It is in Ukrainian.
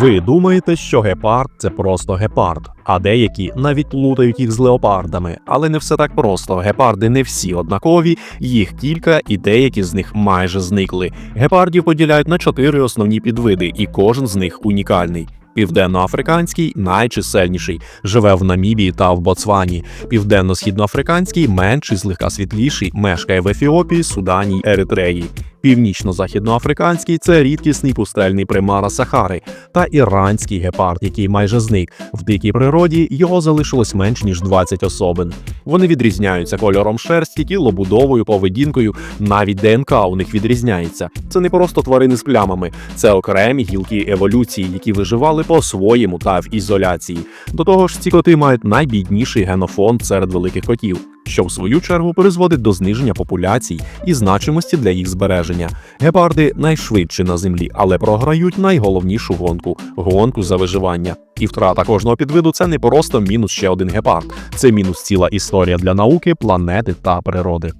Ви думаєте, що гепард це просто гепард, а деякі навіть плутають їх з леопардами. Але не все так просто. Гепарди не всі однакові, їх кілька, і деякі з них майже зникли. Гепардів поділяють на чотири основні підвиди, і кожен з них унікальний. Південноафриканський найчисельніший, живе в Намібії та в Боцвані. Південно-східноафриканський менший, злегка світліший, мешкає в Ефіопії, Судані, Еритреї. Північно-західноафриканський це рідкісний пустельний примара Сахари та іранський гепард, який майже зник. В дикій природі його залишилось менш ніж 20 особин. Вони відрізняються кольором шерсті, тілобудовою, поведінкою, навіть ДНК у них відрізняється. Це не просто тварини з плямами, це окремі гілки еволюції, які виживали по-своєму та в ізоляції. До того ж, ці коти мають найбідніший генофонд серед великих котів, що в свою чергу призводить до зниження популяцій і значимості для їх збереження. Гепарди найшвидші на землі, але програють найголовнішу гонку гонку за виживання. І втрата кожного підвиду це не просто мінус ще один гепард, це мінус ціла історія для науки, планети та природи.